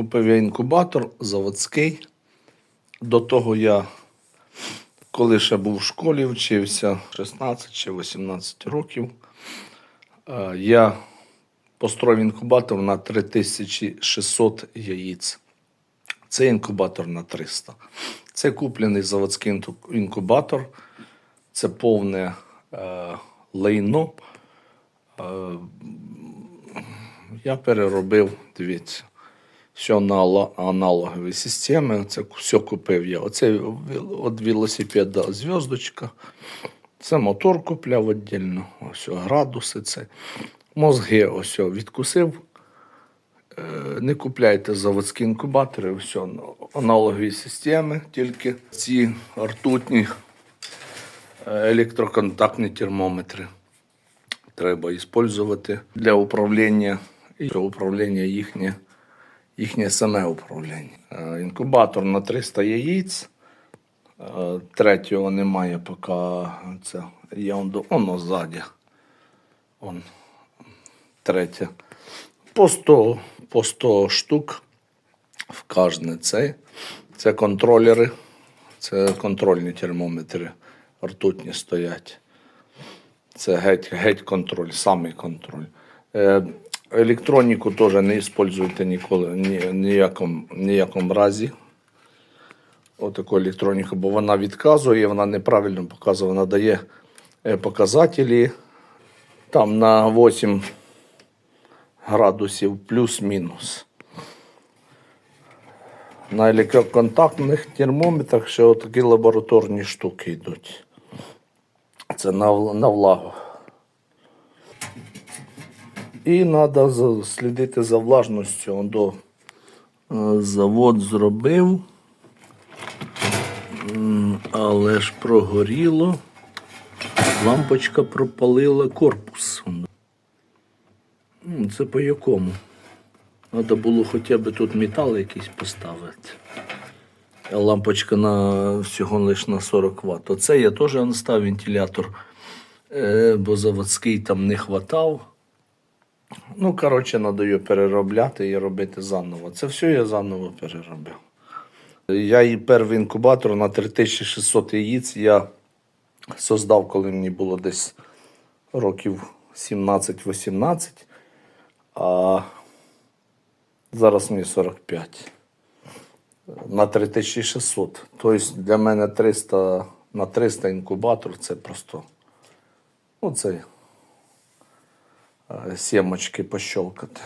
Купив я інкубатор заводський. До того я, коли ще був в школі, вчився 16 чи 18 років, е, я построїв інкубатор на 3600 яєць. Це інкубатор на 300. Це куплений заводський інкубатор. Це повне е, лайно. Е, я переробив, дивіться, все на аналогові системи. Це все купив я. Оце від велосипеда зв'язочка. Це мотор купляв віддільно. Ось градуси. Це. Мозги ось відкусив. Е, Не купляйте заводські інкубатори, все аналогові системи, тільки ці ртутні е, електроконтактні термометри треба використовувати для управління і управління їхнє, їхнє саме управління. Е, Інкубатор на 300 яєць. Е, Третього немає, поки це є он, воно ззаді. Он, третє. По 100, по 100 штук в кожне це. Це контролери, це контрольні термометри ртутні стоять. Це геть, геть контроль, самий контроль. Електроніку теж не використовуйте ніколи, ні, ніякому, ніякому разі. Отаку електроніку, бо вона відказує, вона неправильно показує, вона дає е, показателі там на 8 градусів плюс-мінус. На електроконтактних термометрах ще отакі лабораторні штуки йдуть. Це на, на влагу. І треба слідити за влажністю. До, е, завод зробив, але ж прогоріло. Лампочка пропалила корпус. Це по якому? Треба було хоча б тут метал якийсь поставити. Лампочка на всього лише на 40 Вт. Оце я теж настав вентилятор, е, бо заводський там не хватав. Ну, коротше, його переробляти і робити заново. Це все я заново переробив. Я і перший інкубатор на 3600 яєць я создав, коли мені було десь років 17-18, а зараз мені 45 на 3600. Тобто для мене 300 на 300 інкубатор це просто ну, це сімочки пощолкати.